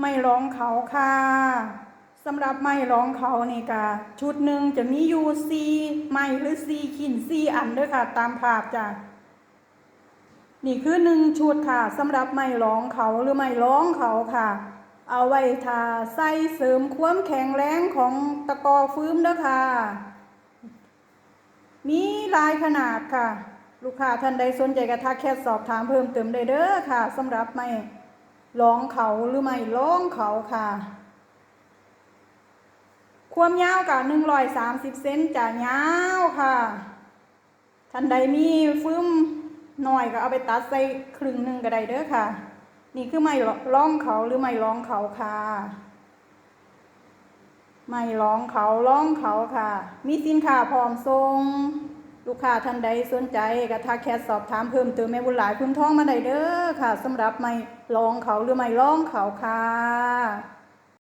ไม่ร้องเขาค่ะสำหรับไม่ร้องเขานี่กะชุดหนึ่งจะมีอยู่ซีไม่หรือซีขินซีอันเด้วยค่ะ ตามภาพจ้ะนี่คือหนึ่งชุดค่ะสำหรับไม่ร้องเขาหรือไม่ร้องเขาค่ะ เอาไว้ทาใส่เสริมความแข็งแรงของตะกอฟื้มเด้อค่ะ มีลายขนาดค่ะ ลูกค้าท่านใดสนใจก็ทักแค่สอบถามเพิ่มเติมได้เด้อค่ะสำหรับไม่ ร้องเขาหรือไม่ร้องเขาค่ะ ความยาวกับหนึ่งร้อยสามสิบเซนจะยาวค่ะท่านใดมีฟื้มหน่อยก็เอาไปตัดใส่ครึ่งหนึ่งก็ได้เด้อค่ะ นี่คือไม่ร้องเขาหรือไม่ร้องเขาค่ะ ไม่ร้องเขาร้องเขาค่ะ มีสินค้าพร้อมส่ง ลูกค้าท่านใดสนใจก็ทักแคสสอบถามเพิ่มเติมแม่บุญหลายพื้นท้องมาได้เด้อค่ะสำหรับไม่ลองเขาหรือไม่ลองเขาค่ะ